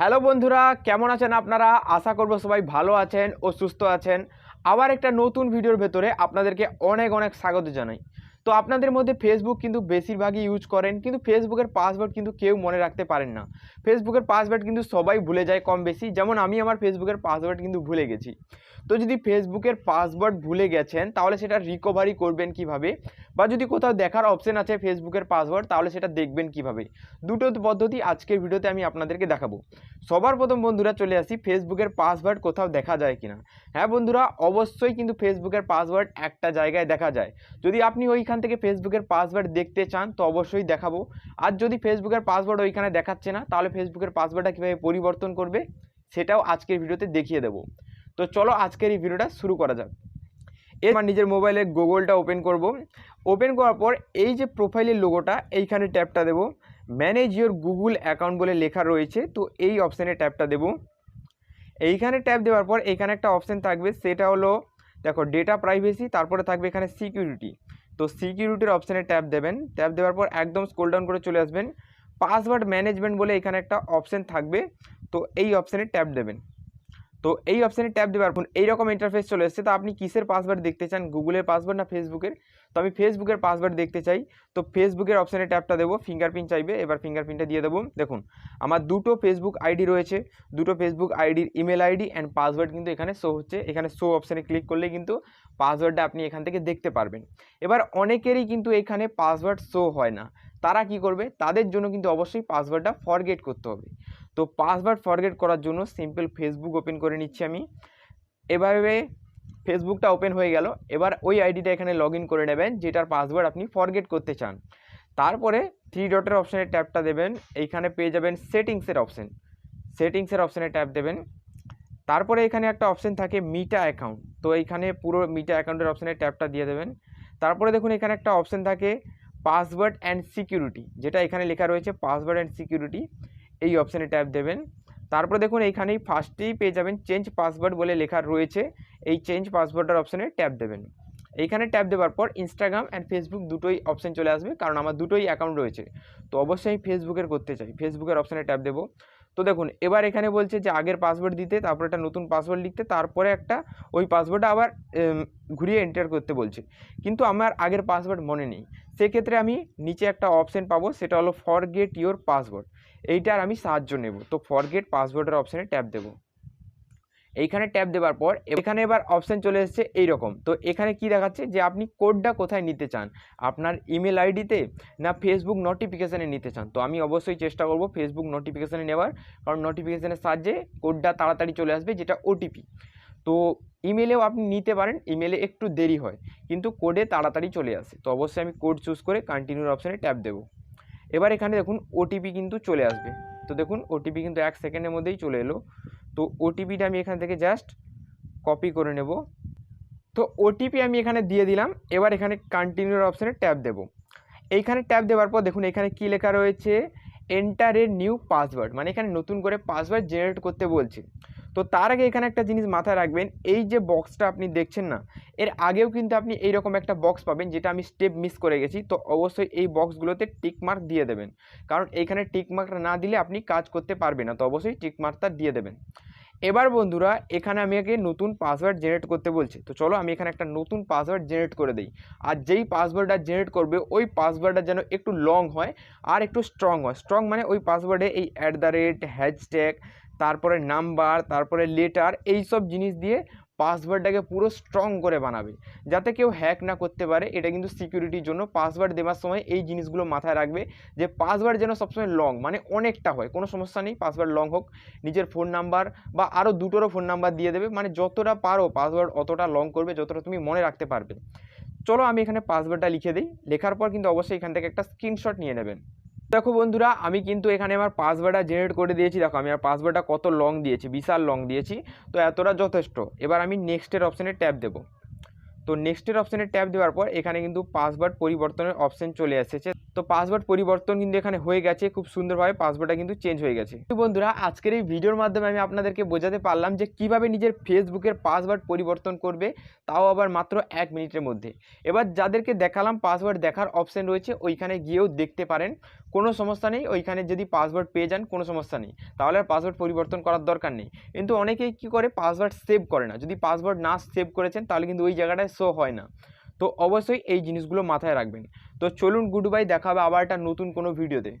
Hello বন্ধুরা, কেমন আছেন আপনারা? আশা করব সবাই ভালো আছেন ও সুস্থ আছেন। আবার একটা নতুন ভিডিওর ভেতরে আপনাদেরকে অনেক অনেক স্বাগত জানাই। তো আপনাদের মধ্যে ফেসবুক কিন্তু বেশিরভাগই ইউজ করেন, কিন্তু ফেসবুকের পাসওয়ার্ড কিন্তু কেউ মনে রাখতে পারেন না। ফেসবুকের পাসওয়ার্ড কিন্তু সবাই ভুলে যায় কম বেশি যেমন আমি আমার ফেসবুকের পাসওয়ার্ড কিন্তু ভুলে গেছি। তো যদি ফেসবুকের পাসওয়ার্ড ভুলে গেছেন, তাহলে সেটা রিকভারি করবেন কীভাবে? বা যদি কোথাও দেখার অপশন আছে ফেসবুকের পাসওয়ার্ড তাহলে সেটা দেখবেন কীভাবে? দুটো পদ্ধতি আজকের ভিডিওতে আমি আপনাদেরকে দেখাবো। সবার প্রথম বন্ধুরা চলে আসি ফেসবুকের পাসওয়ার্ড কোথাও দেখা যায় কিনা? হ্যাঁ বন্ধুরা, অবশ্যই কিন্তু ফেসবুকের পাসওয়ার্ড একটা জায়গায় দেখা যায়। যদি আপনি ওইখান থেকে ফেসবুকের পাসওয়ার্ড দেখতে চান, তো অবশ্যই দেখাবো। আর যদি ফেসবুকের পাসওয়ার্ড ওইখানে দেখাচ্ছে না, তাহলে ফেসবুকের পাসওয়ার্ডটা কীভাবে পরিবর্তন করবে, সেটাও আজকের ভিডিওতে দেখিয়ে দেবো। তো চলো আজকের এই ভিডিওটা শুরু করা যাক। এবার নিজের মোবাইলে গুগলটা ওপেন করব। ওপেন করার পর এই যে প্রোফাইলের লোগোটা এইখানে ট্যাপটা দেবো। ম্যানেজ ইওর গুগল অ্যাকাউন্ট বলে লেখা রয়েছে, তো এই অপশানে ট্যাপটা দেবো। এইখানে ট্যাপ দেওয়ার পর এখানে একটা অপশান থাকবে, সেটা হলো, দেখো ডেটা প্রাইভেসি তারপরে থাকবে এখানে সিকিউরিটি তো সিকিউরিটির অপশানে ট্যাপ দেবেন। ট্যাপ দেওয়ার পর একদম স্ক্রল ডাউন করে চলে আসবেন। পাসওয়ার্ড ম্যানেজমেন্ট বলে এখানে একটা অপশান থাকবে, তো এই অপশানে ট্যাপ দেবেন। তো এই অপশানে ট্যাপ দেওয়ার পর এইরকম ইন্টারফেস চলে এসছে, তো আপনি কিসের পাসওয়ার্ড দেখতে চান? গুগলের পাসওয়ার্ড না ফেসবুকের তো আমি ফেসবুকের পাসওয়ার্ড দেখতে চাই। তো ফেসবুকের অপশানে ট্যাপটা দেবো ফিঙ্গারপ্রিন্ট চাইবে, এবার ফিঙ্গারপ্রিন্টটা দিয়ে দেবো। দেখুন, আমার দুটো ফেসবুক আইডি রয়েছে, দুটো ফেসবুক আইডির ইমেল আইডি অ্যান্ড পাসওয়ার্ড কিন্তু এখানে শো হচ্ছে। এখানে শো অপশানে ক্লিক করলে কিন্তু পাসওয়ার্ডটা আপনি এখান থেকে দেখতে পারবেন। এবার অনেকেরই কিন্তু এখানে পাসওয়ার্ড শো হয় না। তারা কি করবে? তাদের জন্য কিন্তু অবশ্যই পাসওয়ার্ডটা ফরগেট করতে হবে। তো পাসওয়ার্ড ফরগেট করার জন্য সিম্পল ফেসবুক ওপেন করে নিচ্ছি আমি। এভাবে ফেসবুকটা ওপেন হয়ে গেল। এবার ওই আইডিটা এখানে লগ করে নেবেন, যেটার পাসওয়ার্ড আপনি ফরগেট করতে চান। তারপরে থ্রি ডটের অপশানে ট্যাপটা দেবেন, এইখানে পেয়ে যাবেন সেটিংসের অপশান সেটিংসের অপশানে ট্যাপ দেবেন। তারপরে এখানে একটা অপশান থাকে মিটা অ্যাকাউন্ট তো এইখানে পুরো মিটা অ্যাকাউন্টের অপশানে ট্যাপটা দিয়ে দেবেন। তারপরে দেখুন এখানে একটা অপশান থাকে পাসওয়ার্ড অ্যান্ড সিকিউরিটি যেটা এখানে লেখা রয়েছে পাসওয়ার্ড অ্যান্ড সিকিউরিটি এই অপশানে ট্যাপ দেবেন। তারপরে দেখুন এইখানেই ফার্স্টেই পেয়ে যাবেন চেঞ্জ পাসওয়ার্ড বলে লেখা রয়েছে। এই চেঞ্জ পাসওয়ার্ডের অপশানে ট্যাপ দেবেন। এইখানে ট্যাপ দেওয়ার পর ইনস্টাগ্রাম অ্যান্ড ফেসবুক দুটোই অপশান চলে আসবে, কারণ আমার দুটোই অ্যাকাউন্ট রয়েছে। তো অবশ্যই আমি ফেসবুকের করতে চাই। ফেসবুকের অপশানে ট্যাপ দেবো। তো দেখুন, এবার এখানে বলছে যে আগের পাসওয়ার্ড দিতে, তারপর একটা নতুন পাসওয়ার্ড লিখতে, তারপরে একটা ওই পাসওয়ার্ডটা আবার ঘুরিয়ে এন্টার করতে বলছে। কিন্তু আমার আগের পাসওয়ার্ড মনে নেই। সেক্ষেত্রে আমি নিচে একটা অপশান পাবো, সেটা হলো ফরগেট ইওর পাসওয়ার্ড এইটার আমি সাহায্য নেব। তো ফরগেট পাসওয়ার্ডের অপশানে ট্যাপ দেব। এইখানে ট্যাপ দেওয়ার পর এখানে এবার অপশান চলে এসেছে এইরকম। তো এখানে কি দেখাচ্ছে যে আপনি কোডটা কোথায় নিতে চান? আপনার ইমেল আইডিতে না ফেসবুক নোটিফিকেশানে নিতে চান? তো আমি অবশ্যই চেষ্টা করব ফেসবুক নোটিফিকেশানে নেওয়ার। কারণ নোটিফিকেশানের সাহায্যে কোডটা তাড়াতাড়ি চলে আসবে, যেটা ওটিপি তো ইমেলেও আপনি নিতে পারেন। ইমেলে একটু দেরি হয়, কিন্তু কোডে তাড়াতাড়ি চলে আসে। তো অবশ্যই আমি কোড চুজ করে কন্টিনিউর অপশানে ট্যাপ দেবো। এবার এখানে দেখুন ওটিপি কিন্তু চলে আসবে। তো দেখুন ওটিপি কিন্তু এক সেকেন্ডের মধ্যেই চলে এলো। তো ওটিপিটা আমি এখান থেকে জাস্ট কপি করে নেব। তো ওটিপি আমি এখানে দিয়ে দিলাম। এবার এখানে কন্টিনিউর অপশানে ট্যাপ দেব। এইখানে ট্যাপ দেওয়ার পর দেখুন এখানে কী লেখা রয়েছে? এন্টার এ নিউ পাসওয়ার্ড মানে এখানে নতুন করে পাসওয়ার্ড জেনারেট করতে বলছে। তো তার আগে এখানে একটা জিনিস মাথায় রাখবেন, এই যে বক্সটা আপনি দেখছেন না, এর আগেও কিন্তু আপনি এইরকম একটা বক্স পাবেন যেটা আমি স্টেপ মিস করে গেছি, তো অবশ্যই এই বক্সগুলোতে টিক মার্ক দিয়ে দেবেন। কারণ এখানে টিক মার্কটা না দিলে আপনি কাজ করতে পারবেন না, তো অবশ্যই টিক মার্কটা দিয়ে দেবেন। এবার বন্ধুরা, এখানে আমি আগে নতুন পাসওয়ার্ড জেনারেট করতে বলছি, তো চলো আমি এখানে একটা নতুন পাসওয়ার্ড জেনারেট করে দিই। আর যেই পাসওয়ার্ডটা জেনারেট করবে, ওই পাসওয়ার্ডটা যেন একটু লং হয় আর একটু স্ট্রং হয়। স্ট্রং মানে ওই পাসওয়ার্ডে এই অ্যাট দ্য রেট হ্যাশট্যাগ তারপরে নাম্বার, তারপরে লেটার এই সব জিনিস দিয়ে পাসওয়ার্ডটাকে পুরো স্ট্রং করে বানাবে। যাতে কেউ হ্যাক না করতে পারে, এটা কিন্তু সিকিউরিটির জন্য পাসওয়ার্ড দেওয়ার সময় এই জিনিসগুলো মাথায় রাখবে যে পাসওয়ার্ড যেন সবসময় লং মানে অনেকটা হয়, কোনো সমস্যা নেই, পাসওয়ার্ড লং হোক, নিজের ফোন নাম্বার বা আরও দুটোরও ফোন নাম্বার দিয়ে দেবে মানে যতটা পারো পাসওয়ার্ড অতটা লং করবে, যতটা তুমি মনে রাখতে পারবে। চলো আমি এখানে পাসওয়ার্ডটা লিখে দিই, লেখার পর কিন্তু অবশ্যই এখান থেকে একটা স্ক্রিনশট নিয়ে নেবেন। দেখো বন্ধুরা, আমি কিন্তু এখানে আমার পাসওয়ার্ডটা জেনারেট করে দিয়েছি। দেখো, আমি আমার পাসওয়ার্ডটা কত লং দিয়েছি, বিশাল লং দিয়েছি। তো এতটা যথেষ্ট। এবার আমি নেক্সটের অপশানে ট্যাপ দেবো। তো নেক্সটের অপশানে ট্যাপ দেওয়ার পর এখানে কিন্তু পাসওয়ার্ড পরিবর্তনের অপশান চলে এসেছে। তো পাসওয়ার্ড পরিবর্তন কিন্তু এখানে হয়ে গেছে, খুব সুন্দরভাবে পাসওয়ার্ডটা কিন্তু চেঞ্জ হয়ে গেছে। তো বন্ধুরা, আজকের এই ভিডিওর মাধ্যমে আমি আপনাদেরকে বোঝাতে পারলাম যে কীভাবে নিজের ফেসবুকের পাসওয়ার্ড পরিবর্তন করবে, তাও আবার মাত্র এক মিনিটের মধ্যে। এবার যাদেরকে দেখালাম পাসওয়ার্ড দেখার অপশন রয়েছে, ওইখানে গিয়েও দেখতে পারেন। কোনো সমস্যা নেই, ওইখানে যদি পাসওয়ার্ড পেয়ে যান, কোনো সমস্যা নেই। তাহলে আর পাসওয়ার্ড পরিবর্তন করার দরকার নেই। কিন্তু অনেকেই কী করে পাসওয়ার্ড সেভ করে না। যদি পাসওয়ার্ড না সেভ করেছেন, তাহলে কিন্তু ওই জায়গাটায় শো হয় না। তো অবশ্যই এই জিনিসগুলো মাথায় রাখবেন। তো চলুন গুড বাই, দেখা হবে আবার একটা নতুন কোনো ভিডিওতে।